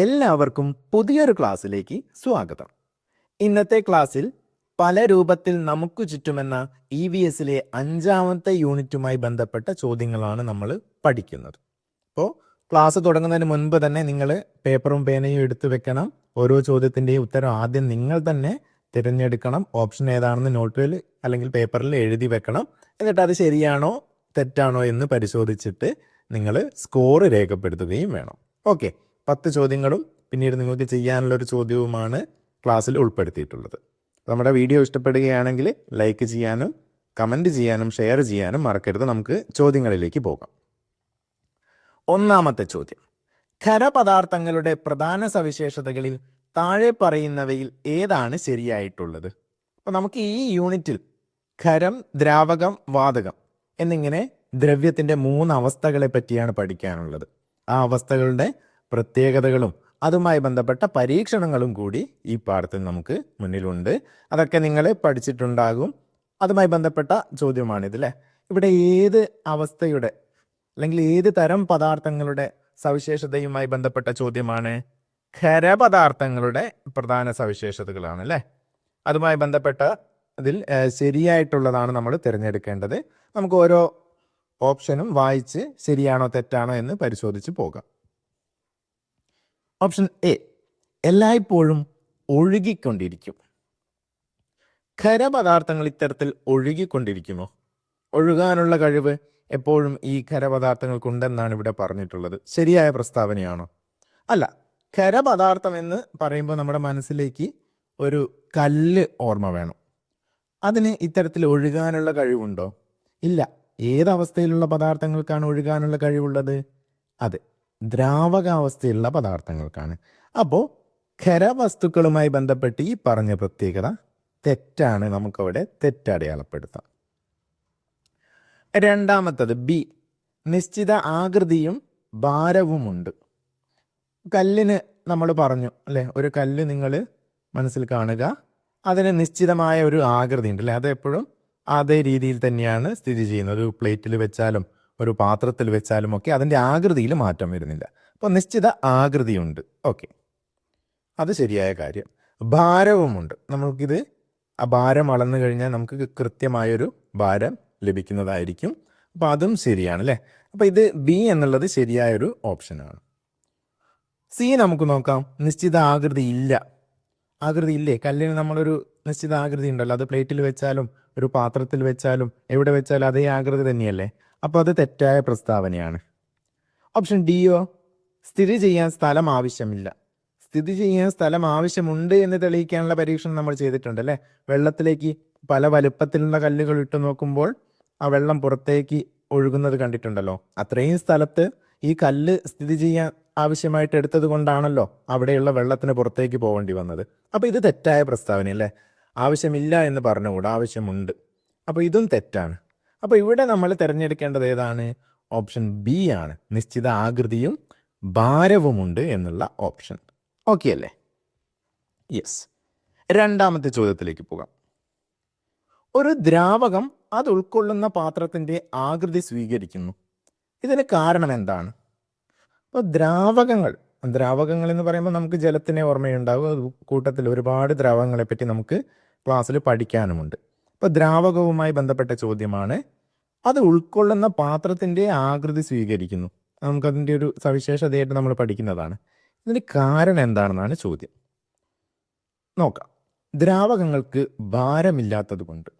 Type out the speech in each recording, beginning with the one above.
എല്ലാവർക്കും പുതിയൊരു ക്ലാസ്സിലേക്ക് സ്വാഗതം. ഇന്നത്തെ ക്ലാസ്സിൽ പല രൂപത്തിൽ നമുക്ക് ചുറ്റുമെന്ന ഇ വി എസിലെ അഞ്ചാമത്തെ യൂണിറ്റുമായി ബന്ധപ്പെട്ട ചോദ്യങ്ങളാണ് നമ്മൾ പഠിക്കുന്നത്. അപ്പോൾ ക്ലാസ് തുടങ്ങുന്നതിന് മുൻപ് തന്നെ നിങ്ങൾ പേപ്പറും പേനയും എടുത്തു വെക്കണം. ഓരോ ചോദ്യത്തിന്റെയും ഉത്തരം ആദ്യം നിങ്ങൾ തന്നെ തിരഞ്ഞെടുക്കണം. ഓപ്ഷൻ ഏതാണെന്ന് നോട്ടിൽ അല്ലെങ്കിൽ പേപ്പറിൽ എഴുതി വെക്കണം. എന്നിട്ട് അത് ശരിയാണോ തെറ്റാണോ എന്ന് പരിശോധിച്ചിട്ട് നിങ്ങൾ സ്കോർ രേഖപ്പെടുത്തുകയും വേണം. ഓക്കെ. പത്ത് ചോദ്യങ്ങളും പിന്നീട് നിങ്ങൾക്ക് ചെയ്യാനുള്ള ഒരു ചോദ്യവുമാണ് ക്ലാസ്സിൽ ഉൾപ്പെടുത്തിയിട്ടുള്ളത്. നമ്മുടെ വീഡിയോ ഇഷ്ടപ്പെടുകയാണെങ്കിൽ ലൈക്ക് ചെയ്യാനും കമന്റ് ചെയ്യാനും ഷെയർ ചെയ്യാനും മറക്കരുത്. നമുക്ക് ചോദ്യങ്ങളിലേക്ക് പോകാം. ഒന്നാമത്തെ ചോദ്യം. ഖരപദാർത്ഥങ്ങളുടെ പ്രധാന സവിശേഷതകളിൽ താഴെ പറയുന്നവയിൽ ഏതാണ് ശരിയായിട്ടുള്ളത്? അപ്പോൾ നമുക്ക് ഈ യൂണിറ്റിൽ ഖരം ദ്രാവകം വാതകം എന്നിങ്ങനെ ദ്രവ്യത്തിന്റെ മൂന്ന് അവസ്ഥകളെ പറ്റിയാണ് പഠിക്കാനുള്ളത്. ആ അവസ്ഥകളുടെ പ്രത്യേകതകളും അതുമായി ബന്ധപ്പെട്ട പരീക്ഷണങ്ങളും കൂടി ഈ പാഠത്തിൽ നമുക്ക് മുന്നിലുണ്ട്. അതൊക്കെ നിങ്ങൾ പഠിച്ചിട്ടുണ്ടാകും. അതുമായി ബന്ധപ്പെട്ട ചോദ്യമാണിത് അല്ലേ ഇവിടെ ഏത് അവസ്ഥയുടെ അല്ലെങ്കിൽ ഏത് തരം പദാർത്ഥങ്ങളുടെ സവിശേഷതയുമായി ബന്ധപ്പെട്ട ചോദ്യമാണ്? ഖരപദാർത്ഥങ്ങളുടെ പ്രധാന സവിശേഷതകളാണ് അല്ലേ അതുമായി ബന്ധപ്പെട്ട അതിൽ ശരിയായിട്ടുള്ളതാണ് നമ്മൾ തിരഞ്ഞെടുക്കേണ്ടത്. നമുക്ക് ഓരോ ഓപ്ഷനും വായിച്ച് ശരിയാണോ തെറ്റാണോ എന്ന് പരിശോധിച്ച് പോകാം. ഓപ്ഷൻ എ എല്ലായ്പ്പോഴും ഒഴുകിക്കൊണ്ടിരിക്കും. ഖരപദാർത്ഥങ്ങൾ ഇത്തരത്തിൽ ഒഴുകിക്കൊണ്ടിരിക്കുമോ ഒഴുകാനുള്ള കഴിവ് എപ്പോഴും ഈ ഖരപദാർത്ഥങ്ങൾക്കുണ്ടെന്നാണ് ഇവിടെ പറഞ്ഞിട്ടുള്ളത്. ശരിയായ പ്രസ്താവനയാണോ? അല്ല ഖരപദാർത്ഥം എന്ന് പറയുമ്പോൾ നമ്മുടെ മനസ്സിലേക്ക് ഒരു കല്ല് ഓർമ്മ വേണം. അതിന് ഇത്തരത്തിൽ ഒഴുകാനുള്ള കഴിവുണ്ടോ? ഇല്ല. ഏതവസ്ഥയിലുള്ള പദാർത്ഥങ്ങൾക്കാണ് ഒഴുകാനുള്ള കഴിവുള്ളത്? അതെ. ദ്രാവകാവസ്ഥയിലുള്ള പദാർത്ഥങ്ങൾക്കാണ്. അപ്പോൾ ഖരവസ്തുക്കളുമായി ബന്ധപ്പെട്ട് ഈ പറഞ്ഞ പ്രത്യേകത തെറ്റാണ്. നമുക്കവിടെ തെറ്റടയാളപ്പെടുത്താം. രണ്ടാമത്തത് ബി. നിശ്ചിത ആകൃതിയും ഭാരവുമുണ്ട്. കല്ലിന് നമ്മൾ പറഞ്ഞു അല്ലേ? ഒരു കല്ല് നിങ്ങൾ മനസ്സിൽ കാണുക. അതിന് നിശ്ചിതമായ ഒരു ആകൃതി ഉണ്ട് അല്ലേ? അത് എപ്പോഴും അതേ രീതിയിൽ തന്നെയാണ് സ്ഥിതി ചെയ്യുന്നത്. ഒരു പ്ലേറ്റിൽ വെച്ചാലും ഒരു പാത്രത്തിൽ വെച്ചാലും ഒക്കെ അതിന്റെ ആകൃതിയിൽ മാറ്റം വരുന്നില്ല. അപ്പോൾ നിശ്ചിത ആകൃതിയുണ്ട്. ഓക്കെ. അത് ശരിയായ കാര്യം. ഭാരവുമുണ്ട്. നമുക്കിത് ആ ഭാരം അളന്നു കഴിഞ്ഞാൽ നമുക്ക് കൃത്യമായൊരു ഭാരം ലഭിക്കുന്നതായിരിക്കും. അപ്പോൾ അതും ശരിയാണ് അല്ലേ? അപ്പോൾ ഇത് ബി എന്നുള്ളത് ശരിയായൊരു ഓപ്ഷനാണ്. സി നമുക്ക് നോക്കാം. നിശ്ചിത ആകൃതി ഇല്ല. ആകൃതി ഇല്ലേ? കല്ലിന് നമ്മളൊരു നിശ്ചിത ആകൃതി ഉണ്ടല്ലോ. അത് പ്ലേറ്റിൽ വെച്ചാലും ഒരു പാത്രത്തിൽ വെച്ചാലും എവിടെ വെച്ചാലും അതേ ആകൃതി തന്നെയല്ലേ? അപ്പോൾ അത് തെറ്റായ പ്രസ്താവനയാണ്. ഓപ്ഷൻ ഡിയോ സ്ഥിതി ചെയ്യാൻ സ്ഥലം ആവശ്യമില്ല. സ്ഥിതി ചെയ്യാൻ സ്ഥലം ആവശ്യമുണ്ട് എന്ന് തെളിയിക്കാനുള്ള പരീക്ഷണം നമ്മൾ ചെയ്തിട്ടുണ്ട് അല്ലേ? വെള്ളത്തിലേക്ക് പല വലുപ്പത്തിലുള്ള കല്ലുകൾ ഇട്ടു നോക്കുമ്പോൾ ആ വെള്ളം പുറത്തേക്ക് ഒഴുകുന്നത് കണ്ടിട്ടുണ്ടല്ലോ. അത്രയും സ്ഥലത്ത് ഈ കല്ല് സ്ഥിതി ചെയ്യാൻ ആവശ്യമായിട്ട് എടുത്തത് കൊണ്ടാണല്ലോ അവിടെയുള്ള വെള്ളത്തിന് പുറത്തേക്ക് പോകേണ്ടി വന്നത്. അപ്പോൾ ഇത് തെറ്റായ പ്രസ്താവന അല്ലേ ആവശ്യമില്ല എന്ന് പറഞ്ഞുകൂടാ ആവശ്യമുണ്ട്. അപ്പോൾ ഇതും തെറ്റാണ്. അപ്പോൾ ഇവിടെ നമ്മൾ തിരഞ്ഞെടുക്കേണ്ടത് ഏതാണ്? ഓപ്ഷൻ ബി ആണ്. നിശ്ചിത ആകൃതിയും ഭാരവുമുണ്ട് എന്നുള്ള ഓപ്ഷൻ. ഓക്കെ അല്ലേ? യെസ് രണ്ടാമത്തെ ചോദ്യത്തിലേക്ക് പോകാം. ഒരു ദ്രാവകം അത് ഉൾക്കൊള്ളുന്ന പാത്രത്തിന്റെ ആകൃതി സ്വീകരിക്കുന്നു. ഇതിന് കാരണം എന്താണ്? അപ്പോൾ ദ്രാവകങ്ങൾ ദ്രാവകങ്ങൾ എന്ന് പറയുമ്പോൾ നമുക്ക് ജലത്തിനെ ഓർമ്മയുണ്ടാകും കൂട്ടത്തിൽ ഒരുപാട് ദ്രാവകങ്ങളെ പറ്റി നമുക്ക് ക്ലാസ്സിൽ പഠിക്കാനുമുണ്ട്. അപ്പോൾ ദ്രാവകവുമായി ബന്ധപ്പെട്ട ചോദ്യമാണ്. അത് ഉൾക്കൊള്ളുന്ന പാത്രത്തിന്റെ ആകൃതി സ്വീകരിക്കുന്നു. നമുക്കതിന്റെ ഒരു സവിശേഷതയായിട്ട് നമ്മൾ പഠിക്കുന്നതാണ്. ഇതിന് കാരണം എന്താണെന്നാണ് ചോദ്യം. നോക്കാം. ദ്രാവകങ്ങൾക്ക് ഭാരമില്ലാത്തത് കൊണ്ട്.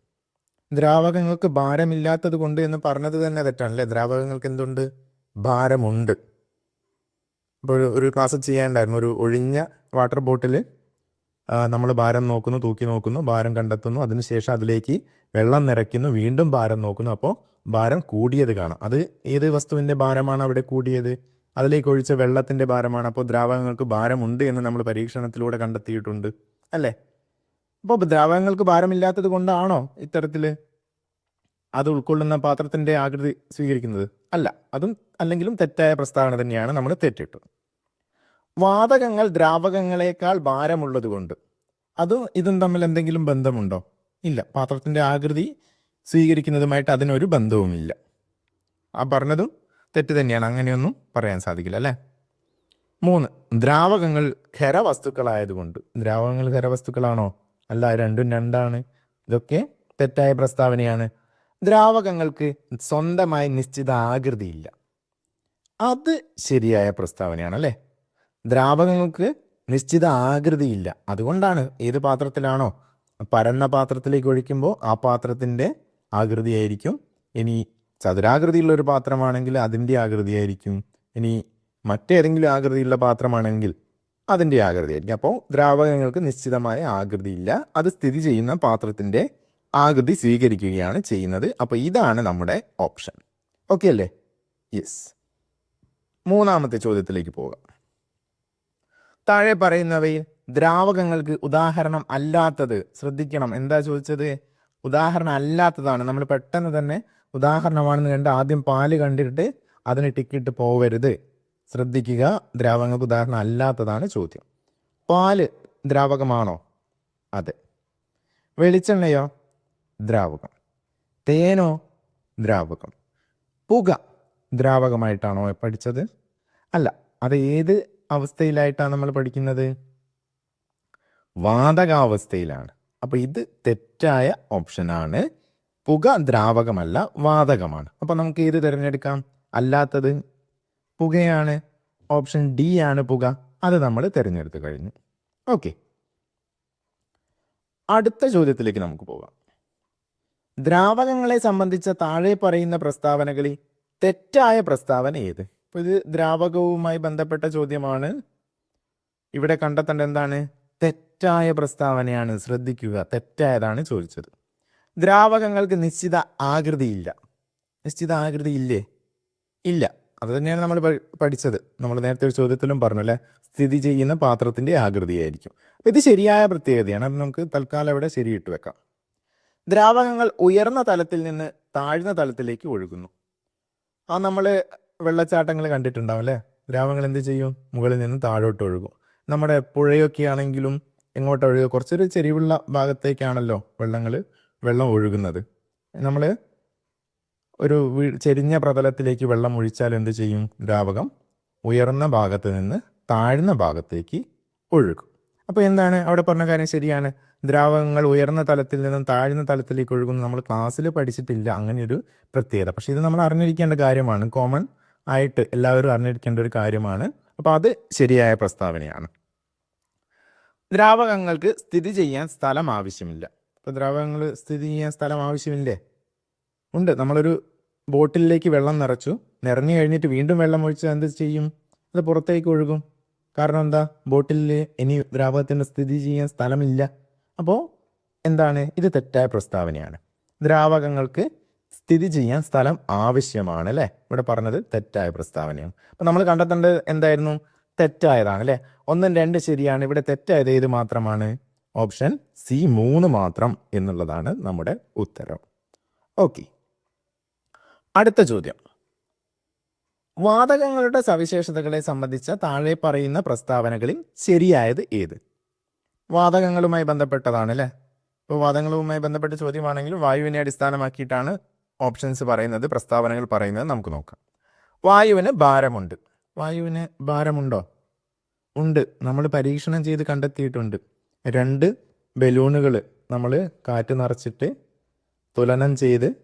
ദ്രാവകങ്ങൾക്ക് ഭാരമില്ലാത്തത് കൊണ്ട് എന്ന് പറഞ്ഞത് തന്നെ തെറ്റാണല്ലേ? ദ്രാവകങ്ങൾക്ക് എന്തുണ്ട്? ഭാരമുണ്ട്. ഇപ്പോൾ ഒരു- ഒരു ക്ലാസ് ചെയ്യാനുണ്ടായിരുന്നു. ഒരു ഒഴിഞ്ഞ വാട്ടർ ബോട്ടിൽ നമ്മൾ ഭാരം നോക്കുന്നു തൂക്കി നോക്കുന്നു ഭാരം കണ്ടെത്തുന്നു. അതിനുശേഷം അതിലേക്ക് വെള്ളം നിറയ്ക്കുന്നു. വീണ്ടും ഭാരം നോക്കുന്നു. അപ്പോൾ ഭാരം കൂടിയത് കാണാം. അത് ഏത് വസ്തുവിന്റെ ഭാരമാണ് അവിടെ കൂടിയത്? അതിലേക്ക് ഒഴിച്ച വെള്ളത്തിന്റെ ഭാരമാണ്. അപ്പോൾ ദ്രാവകങ്ങൾക്ക് ഭാരമുണ്ട് എന്ന് നമ്മൾ പരീക്ഷണത്തിലൂടെ കണ്ടെത്തിയിട്ടുണ്ട്. അല്ലേ? അപ്പോൾ ദ്രാവകങ്ങൾക്ക് ഭാരമില്ലാത്തത് കൊണ്ടാണോ ഇത്തരത്തിൽ അത് ഉൾക്കൊള്ളുന്ന പാത്രത്തിന്റെ ആകൃതി സ്വീകരിക്കുന്നത്? അല്ല. അതും അല്ലെങ്കിലും തെറ്റായ പ്രസ്താവന തന്നെയാണ് നമ്മൾ തെറ്റിട്ടത്. വാതകങ്ങൾ ദ്രാവകങ്ങളെക്കാൾ ഭാരമുള്ളത് കൊണ്ട് അതും ഇതും തമ്മിൽ എന്തെങ്കിലും ബന്ധമുണ്ടോ? ഇല്ല. പാത്രത്തിന്റെ ആകൃതി സ്വീകരിക്കുന്നതുമായിട്ട് അതിനൊരു ബന്ധവുമില്ല. ആ പറഞ്ഞതും തെറ്റ് തന്നെയാണ്. അങ്ങനെയൊന്നും പറയാൻ സാധിക്കില്ല അല്ലേ? മൂന്ന് ദ്രാവകങ്ങൾ ഖരവസ്തുക്കളായതുകൊണ്ട്. ദ്രാവകങ്ങൾ ഖരവസ്തുക്കളാണോ? അല്ല രണ്ടും രണ്ടാണ്. ഇതൊക്കെ തെറ്റായ പ്രസ്താവനയാണ്. ദ്രാവകങ്ങൾക്ക് സ്വന്തമായി നിശ്ചിത ആകൃതിയില്ല. അത് ശരിയായ പ്രസ്താവനയാണ് അല്ലേ? ദ്രാവകങ്ങൾക്ക് നിശ്ചിത ആകൃതിയില്ല. അതുകൊണ്ടാണ് ഏത് പാത്രത്തിലാണോ പരന്ന പാത്രത്തിലേക്ക് ഒഴിക്കുമ്പോൾ ആ പാത്രത്തിന്റെ ആകൃതിയായിരിക്കും. ഇനി ചതുരാകൃതിയുള്ള ഒരു പാത്രമാണെങ്കിൽ അതിന്റെ ആകൃതിയായിരിക്കും. ഇനി മറ്റേതെങ്കിലും ആകൃതിയുള്ള പാത്രമാണെങ്കിൽ അതിന്റെ ആകൃതിയായിരിക്കും. അപ്പോൾ ദ്രാവകങ്ങൾക്ക് നിശ്ചിതമായ ആകൃതിയില്ല. അത് സ്ഥിതി ചെയ്യുന്ന പാത്രത്തിന്റെ ആകൃതി സ്വീകരിക്കുകയാണ് ചെയ്യുന്നത്. അപ്പോൾ ഇതാണ് നമ്മുടെ ഓപ്ഷൻ. ഓക്കെ അല്ലേ? യെസ്. മൂന്നാമത്തെ ചോദ്യത്തിലേക്ക് പോകാം. താഴെ പറയുന്നവയിൽ ദ്രാവകങ്ങൾക്ക് ഉദാഹരണം അല്ലാത്തത് ശ്രദ്ധിക്കണം. എന്താ ചോദിച്ചത്? ഉദാഹരണം അല്ലാത്തതാണ്. നമ്മൾ പെട്ടെന്ന് തന്നെ ഉദാഹരണമാണെന്ന് കണ്ട് ആദ്യം പാൽ കണ്ടിട്ട് അതിന് ടിക്കിട്ട് പോവരുത്. ശ്രദ്ധിക്കുക ദ്രാവകങ്ങൾക്ക് ഉദാഹരണം അല്ലാത്തതാണ് ചോദ്യം. പാൽ ദ്രാവകമാണോ? അതെ. വെളിച്ചെണ്ണയോ? ദ്രാവകം. തേനോ? ദ്രാവകം. പുക ദ്രാവകമായിട്ടാണോ പഠിച്ചത്? അല്ല അത് ഏത് അവസ്ഥയിലായിട്ടാണ് നമ്മൾ പഠിക്കുന്നത്? വാതകാവസ്ഥയിലാണ്. അപ്പോൾ ഇത് തെറ്റായ ഓപ്ഷനാണ്. പുക ദ്രാവകമല്ല വാതകമാണ്. അപ്പോൾ നമുക്ക് ഏത് തിരഞ്ഞെടുക്കാം? അല്ലാത്തത് പുകയാണ്. ഓപ്ഷൻ ഡി ആണ് പുക. അത് നമ്മൾ തിരഞ്ഞെടുത്ത് കഴിഞ്ഞു. ഓക്കെ. അടുത്ത ചോദ്യത്തിലേക്ക് നമുക്ക് പോകാം. ദ്രാവകങ്ങളെ സംബന്ധിച്ച താഴെ പറയുന്ന പ്രസ്താവനകളിൽ തെറ്റായ പ്രസ്താവന ഏത്? അപ്പോൾ ഇത് ദ്രാവകവുമായി ബന്ധപ്പെട്ട ചോദ്യമാണ്. ഇവിടെ കണ്ടെത്തേണ്ട എന്താണ്? തെറ്റായ പ്രസ്താവനയാണ്. ശ്രദ്ധിക്കുക. തെറ്റായതാണ് ചോദിച്ചത്. ദ്രാവകങ്ങൾക്ക് നിശ്ചിത ആകൃതിയില്ല. നിശ്ചിത ആകൃതി ഇല്ലേ? ഇല്ല. അത് തന്നെയാണ് നമ്മൾ പഠിച്ചത്. നമ്മൾ നേരത്തെ ഒരു ചോദ്യത്തിലും പറഞ്ഞു അല്ലേ? സ്ഥിതി ചെയ്യുന്ന പാത്രത്തിന്റെ ആകൃതിയായിരിക്കും. അപ്പം ഇത് ശരിയായ പ്രത്യേകതയാണ്. അത് നമുക്ക് തൽക്കാലം ഇവിടെ ശരിയിട്ട് വെക്കാം. ദ്രാവകങ്ങൾ ഉയർന്ന തലത്തിൽ നിന്ന് താഴ്ന്ന തലത്തിലേക്ക് ഒഴുകുന്നു. ആ നമ്മൾ വെള്ളച്ചാട്ടങ്ങൾ കണ്ടിട്ടുണ്ടാവും അല്ലേ? ദ്രാവകങ്ങൾ എന്ത് ചെയ്യും? മുകളിൽ നിന്ന് താഴോട്ട് ഒഴുകും. നമ്മുടെ പുഴയൊക്കെ ആണെങ്കിലും എങ്ങോട്ട് ഒഴുകുക. കുറച്ചൊരു ചെരിവുള്ള ഭാഗത്തേക്കാണല്ലോ വെള്ളങ്ങൾ വെള്ളം ഒഴുകുന്നത്. നമ്മൾ ഒരു ചെരിഞ്ഞ പ്രതലത്തിലേക്ക് വെള്ളം ഒഴിച്ചാൽ എന്ത് ചെയ്യും? ദ്രാവകം ഉയർന്ന ഭാഗത്ത് നിന്ന് താഴ്ന്ന ഭാഗത്തേക്ക് ഒഴുകും. അപ്പോൾ എന്താണ് അവിടെ പറഞ്ഞ കാര്യം ശരിയാണ്? ദ്രാവകങ്ങൾ ഉയർന്ന തലത്തിൽ നിന്നും താഴ്ന്ന തലത്തിലേക്ക് ഒഴുകുന്നു നമ്മൾ ക്ലാസ്സിൽ പഠിച്ചിട്ടില്ല. അങ്ങനെ ഒരു പ്രത്യേകത. പക്ഷേ ഇത് നമ്മൾ അറിഞ്ഞിരിക്കേണ്ട കാര്യമാണ്. കോമൺ ആയിട്ട് എല്ലാവരും അറിഞ്ഞിരിക്കേണ്ട ഒരു കാര്യമാണ്. അപ്പോൾ അത് ശരിയായ പ്രസ്താവനയാണ്. ദ്രാവകങ്ങൾക്ക് സ്ഥിതി ചെയ്യാൻ സ്ഥലം ആവശ്യമില്ല. ഇപ്പോൾ ദ്രാവകങ്ങൾ സ്ഥിതി ചെയ്യാൻ സ്ഥലം ആവശ്യമില്ലേ? ഉണ്ട്. നമ്മളൊരു ബോട്ടിലേക്ക് വെള്ളം നിറച്ചു. നിറഞ്ഞു കഴിഞ്ഞിട്ട് വീണ്ടും വെള്ളം ഒഴിച്ച് എന്ത് ചെയ്യും? അത് പുറത്തേക്ക് ഒഴുകും. കാരണം എന്താ? ബോട്ടിലിൽ ഇനി ദ്രാവകത്തിന്റെ സ്ഥിതി ചെയ്യാൻ സ്ഥലമില്ല. അപ്പോൾ എന്താണ്? ഇത് തെറ്റായ പ്രസ്താവനയാണ്. ദ്രാവകങ്ങൾക്ക് സ്ഥിതി ചെയ്യാൻ സ്ഥലം ആവശ്യമാണ് അല്ലേ ഇവിടെ പറഞ്ഞത് തെറ്റായ പ്രസ്താവനയാണ്. അപ്പം നമ്മൾ കണ്ടെത്തേണ്ടത് എന്തായിരുന്നു? തെറ്റായതാണ് അല്ലേ ഒന്നും രണ്ട് ശരിയാണ്. ഇവിടെ തെറ്റായത് ഏത് മാത്രമാണ്? ഓപ്ഷൻ സി മൂന്ന് മാത്രം എന്നുള്ളതാണ് നമ്മുടെ ഉത്തരം. ഓക്കെ. അടുത്ത ചോദ്യം. വാതകങ്ങളുടെ സവിശേഷതകളെ സംബന്ധിച്ച താഴെ പറയുന്ന പ്രസ്താവനകളിൽ ശരിയായത് ഏത്? വാതകങ്ങളുമായി ബന്ധപ്പെട്ടതാണ് അല്ലേ ഇപ്പോൾ വാതകങ്ങളുമായി ബന്ധപ്പെട്ട ചോദ്യമാണെങ്കിൽ വായുവിനെ അടിസ്ഥാനമാക്കിയിട്ടാണ് ഓപ്ഷൻസ് പറയുന്നത് പ്രസ്താവനകൾ പറയുന്നത് നമുക്ക് നോക്കാം. വായുവിന് ഭാരമുണ്ട്. വായുവിന് ഭാരമുണ്ടോ? ഉണ്ട്. നമ്മൾ പരീക്ഷണം ചെയ്ത് കണ്ടെത്തിയിട്ടുണ്ട്. രണ്ട് ബലൂണുകൾ നമ്മൾ കാറ്റ് നിറച്ചിട്ട് തുലനം ചെയ്ത്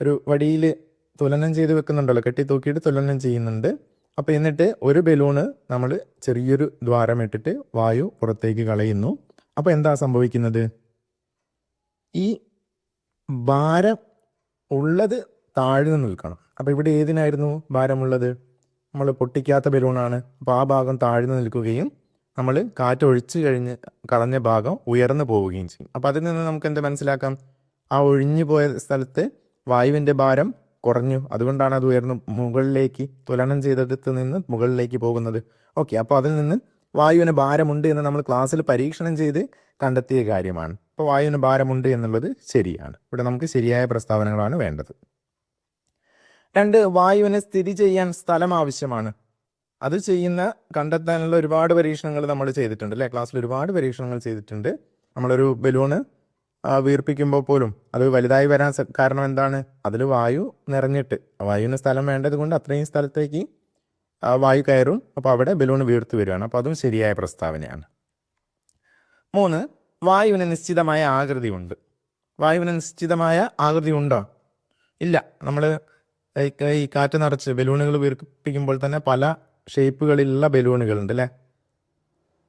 ഒരു വടിയിൽ തുലനം ചെയ്ത് വെക്കുന്നുണ്ടല്ലോ. കെട്ടി തൂക്കിയിട്ട് തുലനം ചെയ്യുന്നുണ്ട്. അപ്പോൾ എന്നിട്ട് ഒരു ബലൂണ് നമ്മൾ ചെറിയൊരു ദ്വാരം ഇട്ടിട്ട് വായു പുറത്തേക്ക് കളയുന്നു. അപ്പോൾ എന്താ സംഭവിക്കുന്നത്? ഈ ഭാരം ഉള്ളത് താഴ്ന്നു നിൽക്കണം. അപ്പോൾ ഇവിടെ ഏതിനായിരുന്നു ഭാരമുള്ളത്? നമ്മൾ പൊട്ടിക്കാത്ത ബലൂണാണ്. അപ്പോൾ ആ ഭാഗം താഴ്ന്നു നിൽക്കുകയും നമ്മൾ കാറ്റൊഴിച്ച് കഴിഞ്ഞ് കളഞ്ഞ ഭാഗം ഉയർന്നു പോവുകയും ചെയ്യും. അപ്പോൾ അതിൽ നിന്ന് നമുക്ക് എന്ത് മനസ്സിലാക്കാം? ആ ഒഴിഞ്ഞു പോയ സ്ഥലത്ത് വായുവിന്റെ ഭാരം കുറഞ്ഞു. അതുകൊണ്ടാണ് അത് ഉയർന്നു മുകളിലേക്ക് തുലനം ചെയ്തെടുത്ത് നിന്ന് മുകളിലേക്ക് പോകുന്നത്. ഓക്കെ അപ്പോൾ അതിൽ നിന്ന് വായുവിന് ഭാരമുണ്ട് എന്ന് നമ്മൾ ക്ലാസ്സിൽ പരീക്ഷണം ചെയ്ത് കണ്ടെത്തിയ കാര്യമാണ്. അപ്പോൾ വായുവിന് ഭാരമുണ്ട് എന്നുള്ളത് ശരിയാണ്. ഇവിടെ നമുക്ക് ശരിയായ പ്രസ്താവനകളാണ് വേണ്ടത്. രണ്ട് വായുവിന് സ്ഥിതി ചെയ്യാൻ സ്ഥലം ആവശ്യമാണ്. അത് ചെയ്യുന്ന കണ്ടെത്താനുള്ള ഒരുപാട് പരീക്ഷണങ്ങൾ നമ്മൾ ചെയ്തിട്ടുണ്ട് അല്ലേ? ക്ലാസ്സിൽ ഒരുപാട് പരീക്ഷണങ്ങൾ ചെയ്തിട്ടുണ്ട്. നമ്മളൊരു ബലൂണ് വീർപ്പിക്കുമ്പോൾ പോലും അത് വലുതായി വരാൻ കാരണം എന്താണ്? അതിൽ വായു നിറഞ്ഞിട്ട്. വായുവിന് സ്ഥലം വേണ്ടത് കൊണ്ട് അത്രയും സ്ഥലത്തേക്ക് വായു കയറും. അപ്പോൾ അവിടെ ബലൂൺ വീർത്ത് വരികയാണ് അപ്പോൾ അതും ശരിയായ പ്രസ്താവനയാണ്. മൂന്ന് വായുവിന് നിശ്ചിതമായ ആകൃതി ഉണ്ട് വായുവിന് നിശ്ചിതമായ ആകൃതി ഉണ്ടോ? ഇല്ല. നമ്മൾ ഈ കാറ്റ് നിറച്ച് ബലൂണുകൾ വീർപ്പിക്കുമ്പോൾ തന്നെ പല ഷേപ്പുകളിലുള്ള ബലൂണുകളുണ്ട് അല്ലേ?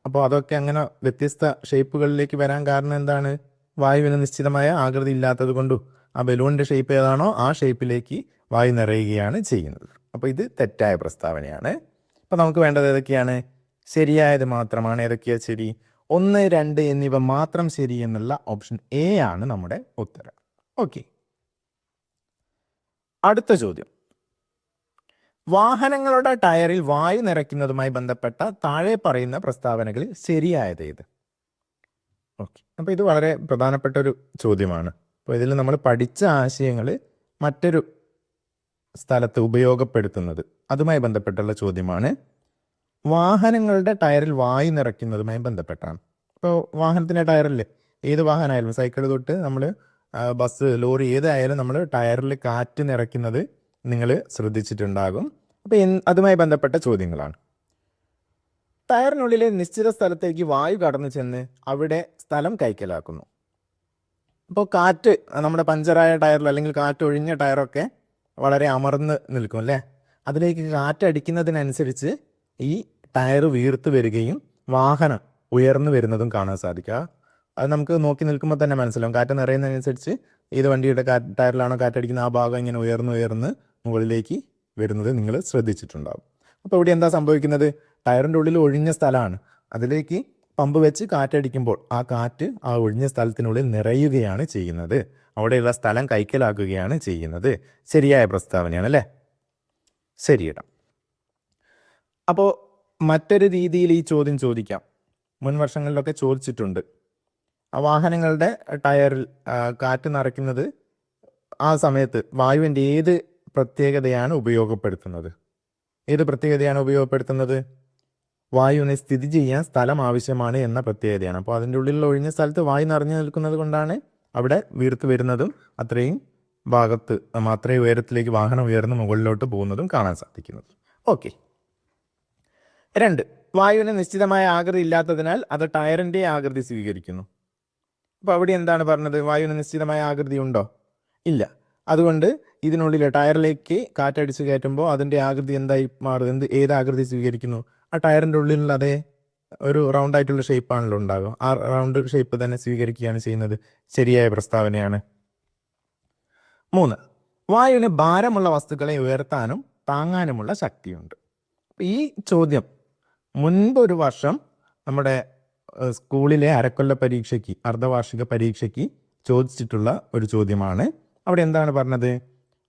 അപ്പോൾ അതൊക്കെ അങ്ങനെ വ്യത്യസ്ത ഷേപ്പുകളിലേക്ക് വരാൻ കാരണം എന്താണ്? വായുവിന് നിശ്ചിതമായ ആകൃതി ഇല്ലാത്തത് ആ ബലൂണിന്റെ ഷേപ്പ് ഏതാണോ ആ ഷേപ്പിലേക്ക് വായു നിറയുകയാണ് ചെയ്യുന്നത്. അപ്പോൾ ഇത് തെറ്റായ പ്രസ്താവനയാണ്. അപ്പോൾ നമുക്ക് വേണ്ടത് ഏതൊക്കെയാണ്? ശരിയായത് മാത്രമാണ് ഏതൊക്കെയാണ് ശരി? ഒന്ന് രണ്ട് എന്നിവ മാത്രം ശരി എന്നുള്ള ഓപ്ഷൻ എ ആണ് നമ്മുടെ ഉത്തരം. ഓക്കെ. അടുത്ത ചോദ്യം. വാഹനങ്ങളുടെ ടയറിൽ വായു നിറയ്ക്കുന്നതുമായി ബന്ധപ്പെട്ട താഴെ പറയുന്ന പ്രസ്താവനകളിൽ ശരിയായത് ഏത്? ഓക്കെ. അപ്പോൾ ഇത് വളരെ പ്രധാനപ്പെട്ട ഒരു ചോദ്യമാണ്. അപ്പോൾ ഇതിൽ നമ്മൾ പഠിച്ച ആശയങ്ങൾ മറ്റൊരു സ്ഥലത്ത് ഉപയോഗപ്പെടുത്തുന്നത്. അതുമായി ബന്ധപ്പെട്ടുള്ള ചോദ്യമാണ്. വാഹനങ്ങളുടെ ടയറിൽ വായു നിറയ്ക്കുന്നതുമായി ബന്ധപ്പെട്ടാണ്. ഇപ്പോൾ വാഹനത്തിന്റെ ടയറിൽ ഏത് വാഹനമായാലും സൈക്കിൾ തൊട്ട് നമ്മൾ ബസ് ലോറി ഏതായാലും നമ്മൾ ടയറിൽ കാറ്റ് നിറയ്ക്കുന്നത് നിങ്ങൾ ശ്രദ്ധിച്ചിട്ടുണ്ടാകും. അപ്പോൾ അതുമായി ബന്ധപ്പെട്ട ചോദ്യങ്ങളാണ്. ടയറിനുള്ളിലെ നിശ്ചിത സ്ഥലത്തേക്ക് വായു കടന്നു ചെന്ന് അവിടെ സ്ഥലം കൈക്കലാക്കുന്നു. അപ്പോൾ കാറ്റ് നമ്മുടെ പഞ്ചറായ ടയറിൽ അല്ലെങ്കിൽ കാറ്റ് ഒഴിഞ്ഞ ടയറൊക്കെ വളരെ അമർന്ന് നിൽക്കും അല്ലേ? അതിലേക്ക് കാറ്റടിക്കുന്നതിനനുസരിച്ച് ഈ ടയർ വീർത്ത് വരികയും വാഹനം ഉയർന്നു വരുന്നതും കാണാൻ സാധിക്കുക. അത് നമുക്ക് നോക്കി നിൽക്കുമ്പോൾ തന്നെ മനസ്സിലാവും. കാറ്റ് നിറയുന്നതിനനുസരിച്ച് ഏത് വണ്ടിയുടെ കാ ടയറിലാണോ കാറ്റടിക്കുന്ന ആ ഭാഗം ഇങ്ങനെ ഉയർന്നു ഉയർന്ന് മുകളിലേക്ക് വരുന്നത് നിങ്ങൾ ശ്രദ്ധിച്ചിട്ടുണ്ടാകും അപ്പോൾ ഇവിടെ എന്താ സംഭവിക്കുന്നത്? ടയറിന്റെ ഉള്ളിൽ ഒഴിഞ്ഞ സ്ഥലമാണ്. അതിലേക്ക് പമ്പ് വെച്ച് കാറ്റടിക്കുമ്പോൾ ആ കാറ്റ് ആ ഒഴിഞ്ഞ സ്ഥലത്തിനുള്ളിൽ നിറയുകയാണ് ചെയ്യുന്നത്. അവിടെയുള്ള സ്ഥലം കൈക്കലാക്കുകയാണ് ചെയ്യുന്നത്. ശരിയായ പ്രസ്താവനയാണ് അല്ലേ? ശരിയിടാം. അപ്പോൾ മറ്റൊരു രീതിയിൽ ഈ ചോദ്യം ചോദിക്കാം. മുൻ വർഷങ്ങളിലൊക്കെ ചോദിച്ചിട്ടുണ്ട്. വാഹനങ്ങളുടെ ടയറിൽ കാറ്റ് നിറയ്ക്കുന്നത് ആ സമയത്ത് വായുവിന്റെ ഏത് പ്രത്യേകതയാണ് ഉപയോഗപ്പെടുത്തുന്നത്? ഏത് പ്രത്യേകതയാണ് ഉപയോഗപ്പെടുത്തുന്നത്? വായുവിനെ സ്ഥിതി ചെയ്യാൻ സ്ഥലം ആവശ്യമാണ് എന്ന പ്രത്യേകതയാണ്. അപ്പോൾ അതിന്റെ ഉള്ളിൽ ഒഴിഞ്ഞ സ്ഥലത്ത് വായു നിറഞ്ഞു നിൽക്കുന്നത് കൊണ്ടാണ് അവിടെ വീർത്ത് വരുന്നതും അത്രയും ഭാഗത്ത് അത്രയും ഉയരത്തിലേക്ക് വാഹനം ഉയർന്ന് മുകളിലോട്ട് പോകുന്നതും കാണാൻ സാധിക്കുന്നത് ഓക്കെ. രണ്ട് വായുവിന് നിശ്ചിതമായ ആകൃതി ഇല്ലാത്തതിനാൽ അത് ടയറിന്റെ ആകൃതി സ്വീകരിക്കുന്നു. അപ്പോൾ അവിടെ എന്താണ് പറഞ്ഞത്? വായുവിന് നിശ്ചിതമായ ആകൃതി ഉണ്ടോ? ഇല്ല. അതുകൊണ്ട് ഇതിനുള്ളിലെ ടയറിലേക്ക് കാറ്റടിച്ച് കയറ്റുമ്പോൾ അതിന്റെ ആകൃതി എന്തായി മാറും? എന്ത് ഏത് ആകൃതി സ്വീകരിക്കുന്നു? ആ ടയറിന്റെ ഉള്ളിലുള്ള അതേ ഒരു റൗണ്ട് ആയിട്ടുള്ള ഷേപ്പാണല്ലോ ഉണ്ടാകുക ആ റൗണ്ട് ഷേപ്പ് തന്നെ സ്വീകരിക്കുകയാണ് ചെയ്യുന്നത്. ശരിയായ പ്രസ്താവനയാണ്. മൂന്ന് വായുവിന് ഭാരമുള്ള വസ്തുക്കളെ ഉയർത്താനും താങ്ങാനുമുള്ള ശക്തിയുണ്ട്. ഈ ചോദ്യം മുൻപ് ഒരു വർഷം നമ്മുടെ സ്കൂളിലെ അരക്കൊല്ല പരീക്ഷയ്ക്ക് അർദ്ധവാർഷിക പരീക്ഷയ്ക്ക് ചോദിച്ചിട്ടുള്ള ഒരു ചോദ്യമാണ്. അവിടെ എന്താണ് പറഞ്ഞത്?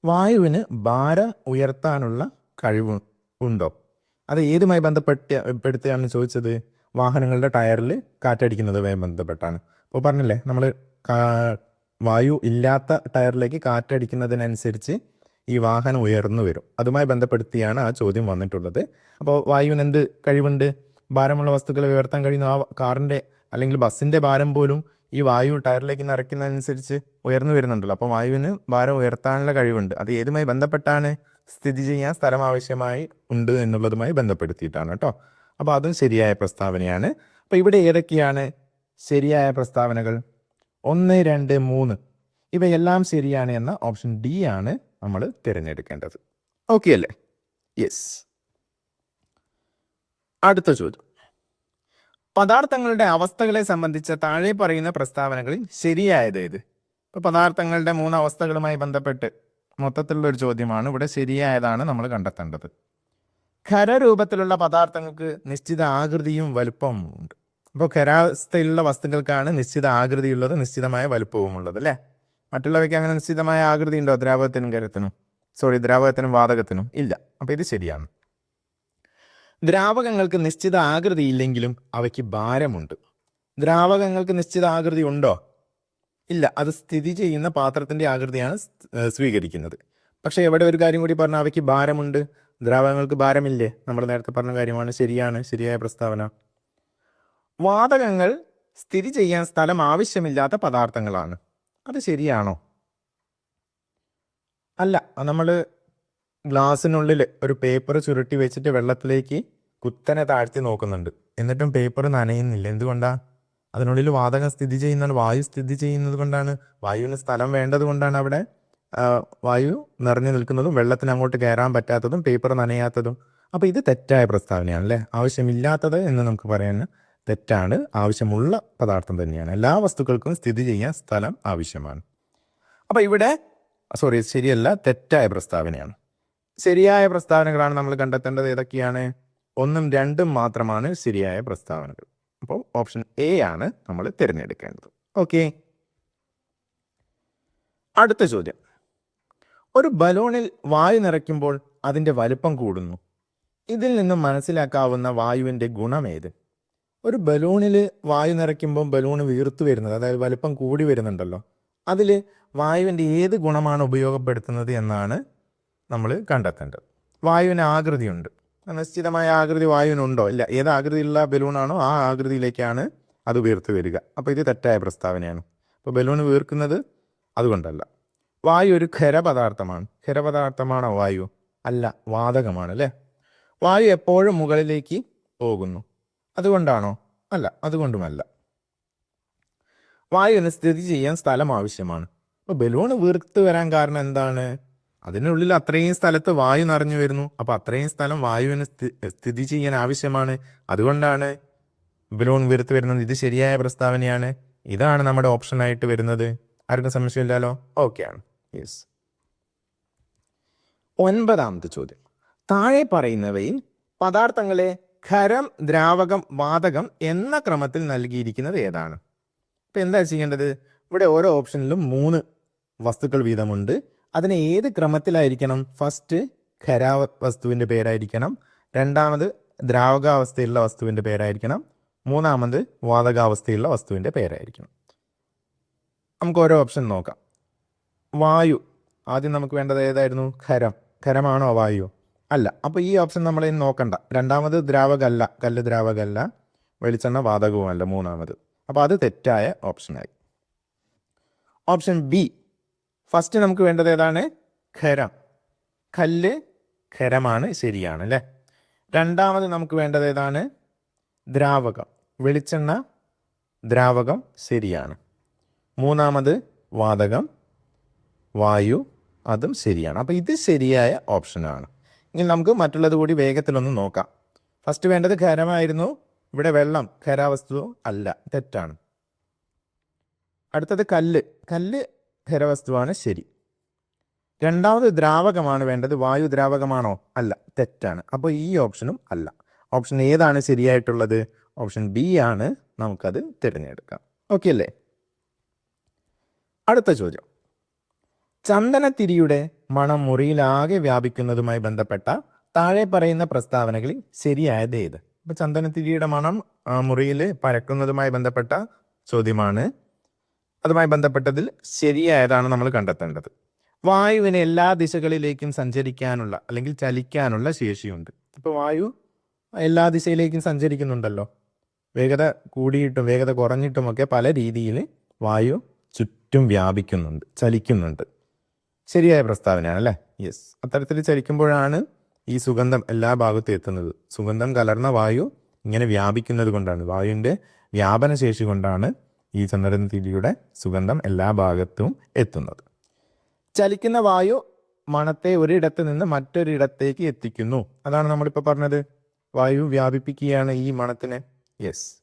വായുവിന് ഭാരം ഉയർത്താനുള്ള കഴിവ് ഉണ്ടോ? അത് ഏതുമായി ബന്ധപ്പെട്ട പെടുത്തിയാണ് ചോദിച്ചത്? വാഹനങ്ങളുടെ ടയറിൽ കാറ്റടിക്കുന്നതുമായി ബന്ധപ്പെട്ടാണ്. അപ്പോൾ പറഞ്ഞില്ലേ നമ്മൾ വായു ഇല്ലാത്ത ടയറിലേക്ക് കാറ്റടിക്കുന്നതിനനുസരിച്ച് ഈ വാഹനം ഉയർന്നു വരും. അതുമായി ബന്ധപ്പെടുത്തിയാണ് ആ ചോദ്യം വന്നിട്ടുള്ളത്. അപ്പോൾ വായുവിന് എന്ത് കഴിവുണ്ട്? ഭാരമുള്ള വസ്തുക്കളെ ഉയർത്താൻ കഴിയുന്ന ആ കാറിന്റെ അല്ലെങ്കിൽ ബസ്സിന്റെ ഭാരം പോലും ഈ വായു ടയറിലേക്ക് നിറയ്ക്കുന്നതനുസരിച്ച് ഉയർന്നു വരുന്നുണ്ടല്ലോ. അപ്പോൾ വായുവിന് ഭാരം ഉയർത്താനുള്ള കഴിവുണ്ട്. അത് ഏതുമായി ബന്ധപ്പെട്ടാണ്? സ്ഥിതി ചെയ്യാൻ സ്ഥലം ആവശ്യമായി ഉണ്ട് എന്നുള്ളതുമായി ബന്ധപ്പെടുത്തിയിട്ടാണ് കേട്ടോ. അപ്പോൾ അതും ശരിയായ പ്രസ്താവനയാണ്. അപ്പോൾ ഇവിടെ ഏതൊക്കെയാണ് ശരിയായ പ്രസ്താവനകൾ? ഒന്ന് രണ്ട് മൂന്ന്. ഇവയെല്ലാം ശരിയാണ് എന്ന ഓപ്ഷൻ ഡി ആണ് നമ്മൾ തിരഞ്ഞെടുക്കേണ്ടത്. ഓക്കെ അല്ലേ? യെസ് അടുത്ത ചോദ്യം. പദാർത്ഥങ്ങളുടെ അവസ്ഥകളെ സംബന്ധിച്ച താഴെ പറയുന്ന പ്രസ്താവനകളിൽ ശരിയായത് ഏത്? ഇപ്പോൾ പദാർത്ഥങ്ങളുടെ മൂന്ന് അവസ്ഥകളുമായി ബന്ധപ്പെട്ട് മൊത്തത്തിലുള്ള ഒരു ചോദ്യമാണ്. ഇവിടെ ശരിയായതാണ് നമ്മൾ കണ്ടെത്തേണ്ടത്. ഖരരൂപത്തിലുള്ള പദാർത്ഥങ്ങൾക്ക് നിശ്ചിത ആകൃതിയും വലുപ്പവും ഉണ്ട്. അപ്പോൾ ഖരാവസ്ഥയിലുള്ള വസ്തുക്കൾക്കാണ് നിശ്ചിത ആകൃതിയുള്ളത് നിശ്ചിതമായ വലുപ്പവും ഉള്ളത് അല്ലേ? മറ്റുള്ളവയ്ക്ക് അങ്ങനെ നിശ്ചിതമായ ആകൃതി ഉണ്ടോ? ദ്രാവകത്തിനും ഖരത്തിനും? സോറി ദ്രാവകത്തിനും വാതകത്തിനും ഇല്ല. അപ്പോൾ ഇത് ശരിയാണ്. ദ്രാവകങ്ങൾക്ക് നിശ്ചിത ആകൃതി ഇല്ലെങ്കിലും അവയ്ക്ക് ഭാരമുണ്ട്. ദ്രാവകങ്ങൾക്ക് നിശ്ചിത ആകൃതി ഉണ്ടോ? ഇല്ല അത് സ്ഥിതി ചെയ്യുന്ന പാത്രത്തിന്റെ ആകൃതിയാണ് സ്വീകരിക്കുന്നത്. പക്ഷേ എവിടെ ഒരു കാര്യം കൂടി പറഞ്ഞാൽ അവയ്ക്ക് ഭാരമുണ്ട്. ദ്രാവകങ്ങൾക്ക് ഭാരമില്ലേ? നമ്മൾ നേരത്തെ പറഞ്ഞ കാര്യമാണ്. ശരിയാണ് ശരിയായ പ്രസ്താവന. വാതകങ്ങൾ സ്ഥിതി ചെയ്യാൻ സ്ഥലം ആവശ്യമില്ലാത്ത പദാർത്ഥങ്ങളാണ്. അത് ശരിയാണോ? അല്ല നമ്മൾ ഗ്ലാസ്സിനുള്ളിൽ ഒരു പേപ്പർ ചുരുട്ടി വെച്ചിട്ട് വെള്ളത്തിലേക്ക് കുത്തനെ താഴ്ത്തി നോക്കുന്നുണ്ട്. എന്നിട്ടും പേപ്പർ നനയുന്നില്ല. എന്തുകൊണ്ടാ? അതിനുള്ളിൽ വാതകം സ്ഥിതി ചെയ്യുന്നതാണ് വായു സ്ഥിതി ചെയ്യുന്നത് കൊണ്ടാണ് വായുവിന് സ്ഥലം വേണ്ടത് കൊണ്ടാണ് അവിടെ വായു നിറഞ്ഞു നിൽക്കുന്നതും വെള്ളത്തിന് അങ്ങോട്ട് കയറാൻ പറ്റാത്തതും പേപ്പർ നനയാത്തതും. അപ്പോൾ ഇത് തെറ്റായ പ്രസ്താവനയാണ് അല്ലേ ആവശ്യമില്ലാത്തത് എന്ന് നമുക്ക് പറയാൻ തെറ്റാണ്. ആവശ്യമുള്ള പദാർത്ഥം തന്നെയാണ്. എല്ലാ വസ്തുക്കൾക്കും സ്ഥിതി ചെയ്യാൻ സ്ഥലം ആവശ്യമാണ്. അപ്പോൾ ഇവിടെ സോറി ശരിയല്ല തെറ്റായ പ്രസ്താവനയാണ്. ശരിയായ പ്രസ്താവനകളാണ് നമ്മൾ കണ്ടെത്തേണ്ടത് ഏതൊക്കെയാണ്? ഒന്നും രണ്ടും മാത്രമാണ് ശരിയായ പ്രസ്താവനകൾ. അപ്പോൾ ഓപ്ഷൻ എ ആണ് നമ്മൾ തിരഞ്ഞെടുക്കേണ്ടത്. ഓക്കെ അടുത്ത ചോദ്യം. ഒരു ബലൂണിൽ വായു നിറയ്ക്കുമ്പോൾ അതിന്റെ വലുപ്പം കൂടുന്നു. ഇതിൽ നിന്നും മനസ്സിലാക്കാവുന്ന വായുവിന്റെ ഗുണമേത് ഒരു ബലൂണിൽ വായു നിറയ്ക്കുമ്പോൾ ബലൂൺ വീർത്തു വരുന്നത് അതായത് വലുപ്പം കൂടി വരുന്നുണ്ടല്ലോ. അതിൽ വായുവിന്റെ ഏത് ഗുണമാണ് ഉപയോഗപ്പെടുത്തുന്നത് എന്നാണ് നമ്മൾ കണ്ടെത്തേണ്ടത്. വായുവിന് ആകൃതിയുണ്ട്. നിശ്ചിതമായ ആകൃതി വായുവിനുണ്ടോ? ഇല്ല. ഏത് ആകൃതിയുള്ള ബലൂണാണോ ആ ആകൃതിയിലേക്കാണ് അത് വീർത്ത് വരിക. അപ്പോൾ ഇത് തെറ്റായ പ്രസ്താവനയാണ്. അപ്പോൾ ബലൂൺ വീർക്കുന്നത് അതുകൊണ്ടല്ല. വായു ഒരു ഖരപദാർത്ഥമാണ്. ഖരപദാർത്ഥമാണോ വായു? അല്ല വാതകമാണ് അല്ലേ? വായു എപ്പോഴും മുകളിലേക്ക് പോകുന്നു. അതുകൊണ്ടാണോ? അല്ല അതുകൊണ്ടുമല്ല. വായുവിന് സ്ഥിതി ചെയ്യാൻ സ്ഥലം ആവശ്യമാണ്. അപ്പോൾ ബലൂൺ വീർത്ത് വരാൻ കാരണം എന്താണ്? അതിനുള്ളിൽ അത്രയും സ്ഥലത്ത് വായു നിറഞ്ഞു വരുന്നു. അപ്പോൾ അത്രയും സ്ഥലം വായുവിന് സ്ഥിതി ചെയ്യാൻ ആവശ്യമാണ്. അതുകൊണ്ടാണ് ബലൂൺ വീർത്ത് വരുന്നത്. ഇത് ശരിയായ പ്രസ്താവനയാണ്. ഇതാണ് നമ്മുടെ ഓപ്ഷനായിട്ട് വരുന്നത്. ആർക്കും സംശയമില്ലല്ലോ ഓക്കെ ആണ്. യെസ്. ഒൻപതാമത്തെ ചോദ്യം. താഴെ പറയുന്നവയിൽ പദാർത്ഥങ്ങളെ ഖരം ദ്രാവകം വാതകം എന്ന ക്രമത്തിൽ നൽകിയിരിക്കുന്നത് ഏതാണ്? ഇപ്പം എന്താ ചെയ്യേണ്ടത്? ഇവിടെ ഓരോ ഓപ്ഷനിലും മൂന്ന് വസ്തുക്കൾ വീതമുണ്ട്. അതിനെ ഏത് ക്രമത്തിലായിരിക്കണം? ഫസ്റ്റ് ഖരാ വസ്തുവിന്റെ പേരായിരിക്കണം. രണ്ടാമത് ദ്രാവകാവസ്ഥയിലുള്ള വസ്തുവിന്റെ പേരായിരിക്കണം. മൂന്നാമത് വാതകാവസ്ഥയിലുള്ള വസ്തുവിന്റെ പേരായിരിക്കണം. നമുക്ക് ഓരോ ഓപ്ഷൻ നോക്കാം. വായു. ആദ്യം നമുക്ക് വേണ്ടത് ഏതായിരുന്നു? ഖരം. ഖരമാണോ വായു? അല്ല. അപ്പോൾ ഈ ഓപ്ഷൻ നമ്മൾ നോക്കണ്ട. രണ്ടാമത് ദ്രാവകമല്ല കല്ല് ദ്രാവകമല്ല വെളിച്ചെണ്ണ വാതകവുമല്ല. മൂന്നാമത്. അപ്പോൾ അത് തെറ്റായ ഓപ്ഷനായി ഓപ്ഷൻ ബി ഫസ്റ്റ് നമുക്ക് വേണ്ടത് ഏതാണ്? ഖരം. കല്ല് ഖരമാണ് ശരിയാണ് അല്ലേ? രണ്ടാമത് നമുക്ക് വേണ്ടത് ഏതാണ്? ദ്രാവകം. വെളിച്ചെണ്ണ ദ്രാവകം ശരിയാണ്. മൂന്നാമത് വാതകം വായു അതും ശരിയാണ്. അപ്പോൾ ഇത് ശരിയായ ഓപ്ഷനാണ് ഇനി നമുക്ക് മറ്റുള്ളത് കൂടി വേഗത്തിലൊന്ന് നോക്കാം. ഫസ്റ്റ് വേണ്ടത് ഖരമായിരുന്നു. ഇവിടെ വെള്ളം ഖരാവസ്തു അല്ല തെറ്റാണ്. അടുത്തത് കല്ല്. കല്ല് ഖരവസ്തുവാണ് ശരി. രണ്ടാമത് ദ്രാവകമാണ് വേണ്ടത്. വായു ദ്രാവകമാണോ? അല്ല. തെറ്റാണ്. അപ്പോൾ ഈ ഓപ്ഷനും അല്ല. ഓപ്ഷൻ ഏതാണ് ശരിയായിട്ടുള്ളത്? ഓപ്ഷൻ ബി ആണ്. നമുക്കത് തിരഞ്ഞെടുക്കാം. ഓക്കെ അല്ലേ? അടുത്ത ചോദ്യം. ചന്ദനത്തിരിയുടെ മണം മുറിയിലാകെ വ്യാപിക്കുന്നതുമായി ബന്ധപ്പെട്ട താഴെ പറയുന്ന പ്രസ്താവനകളിൽ ശരിയായത് ഏത്? അപ്പൊ ചന്ദനത്തിരിയുടെ മണം മുറിയിൽ പരക്കുന്നതുമായി ബന്ധപ്പെട്ട ചോദ്യമാണ് അതുമായി ബന്ധപ്പെട്ടതിൽ ശരിയായതാണ് നമ്മൾ കണ്ടെത്തേണ്ടത്. വായുവിന് എല്ലാ ദിശകളിലേക്കും സഞ്ചരിക്കാനുള്ള അല്ലെങ്കിൽ ചലിക്കാനുള്ള ശേഷിയുണ്ട്. ഇപ്പോൾ വായു എല്ലാ ദിശയിലേക്കും സഞ്ചരിക്കുന്നുണ്ടല്ലോ. വേഗത കൂടിയിട്ടും വേഗത കുറഞ്ഞിട്ടുമൊക്കെ പല രീതിയിൽ വായു ചുറ്റും വ്യാപിക്കുന്നുണ്ട് ചലിക്കുന്നുണ്ട്. ശരിയായ പ്രസ്താവനയാണ് അല്ലേ? യെസ് അത്തരത്തിൽ ചലിക്കുമ്പോഴാണ് ഈ സുഗന്ധം എല്ലാ ഭാഗത്തും എത്തുന്നത്. സുഗന്ധം കലർന്ന വായു ഇങ്ങനെ വ്യാപിക്കുന്നത് കൊണ്ടാണ്. വായുവിന്റെ വ്യാപന ശേഷി കൊണ്ടാണ് ഈ ചന്ദ്രനത്തിരിയുടെ സുഗന്ധം എല്ലാ ഭാഗത്തും എത്തുന്നത്. ചലിക്കുന്ന വായു മണത്തെ ഒരിടത്ത് നിന്ന് മറ്റൊരിടത്തേക്ക് എത്തിക്കുന്നു. അതാണ് നമ്മളിപ്പോൾ പറഞ്ഞത്. വായു വ്യാപിപ്പിക്കുകയാണ് ഈ മണത്തിനെ. യെസ്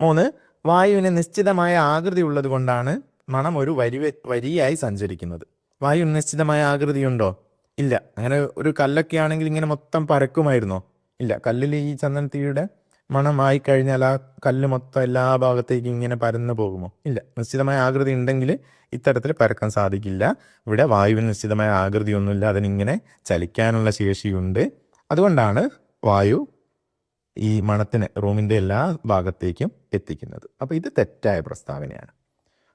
മൂന്ന് വായുവിന് നിശ്ചിതമായ ആകൃതി ഉള്ളത് കൊണ്ടാണ് മണം ഒരു വരി വരിയായി സഞ്ചരിക്കുന്നത്. വായു നിശ്ചിതമായ ആകൃതിയുണ്ടോ ഇല്ല. അങ്ങനെ ഒരു കല്ലൊക്കെ ആണെങ്കിൽ ഇങ്ങനെ മൊത്തം പരക്കുമായിരുന്നോ? ഇല്ല. കല്ലിൽ ഈ ചന്ദനത്തിയുടെ മണമായി കഴിഞ്ഞാൽ ആ കല്ല് മൊത്തം എല്ലാ ഭാഗത്തേക്കും ഇങ്ങനെ പരന്നു പോകുമോ? ഇല്ല. നിശ്ചിതമായ ആകൃതി ഉണ്ടെങ്കിൽ ഇത്തരത്തിൽ പരക്കാൻ സാധിക്കില്ല. ഇവിടെ വായുവിന് നിശ്ചിതമായ ആകൃതിയൊന്നുമില്ല. അതിനിങ്ങനെ ചലിക്കാനുള്ള ശേഷിയുണ്ട്. അതുകൊണ്ടാണ് വായു ഈ മണത്തിന് റൂമിന്റെ എല്ലാ ഭാഗത്തേക്കും എത്തിക്കുന്നത്. അപ്പോൾ ഇത് തെറ്റായ പ്രസ്താവനയാണ്.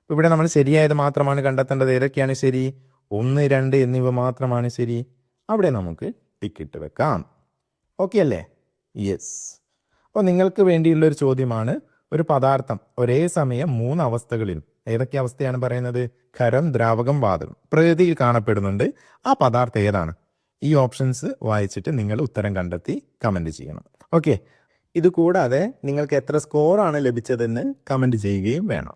ഇവിടെ നമ്മൾ ശരിയായത് മാത്രമാണ് കണ്ടെത്തേണ്ടത്. ഏതൊക്കെയാണ് ശരി? ഒന്ന് രണ്ട് എന്നിവ മാത്രമാണ് ശരി. അവിടെ നമുക്ക് ടിക്കറ്റ് വെക്കാം. ഓക്കെ അല്ലേ? യെസ്. അപ്പോൾ നിങ്ങൾക്ക് വേണ്ടിയുള്ള ഒരു ചോദ്യമാണ് ഒരു പദാർത്ഥം ഒരേ സമയം മൂന്ന് അവസ്ഥകളിലും. ഏതൊക്കെ അവസ്ഥയാണ് പറയുന്നത്? ഖരം ദ്രാവകം വാതകം. പ്രകൃതിയിൽ കാണപ്പെടുന്നുണ്ട്. ആ പദാർത്ഥം ഏതാണ്? ഈ ഓപ്ഷൻസ് വായിച്ചിട്ട് നിങ്ങൾ ഉത്തരം കണ്ടെത്തി കമന്റ് ചെയ്യണം. ഓക്കെ ഇത് കൂടാതെ നിങ്ങൾക്ക് എത്ര സ്കോറാണ് ലഭിച്ചതെന്ന് കമന്റ് ചെയ്യുകയും വേണം.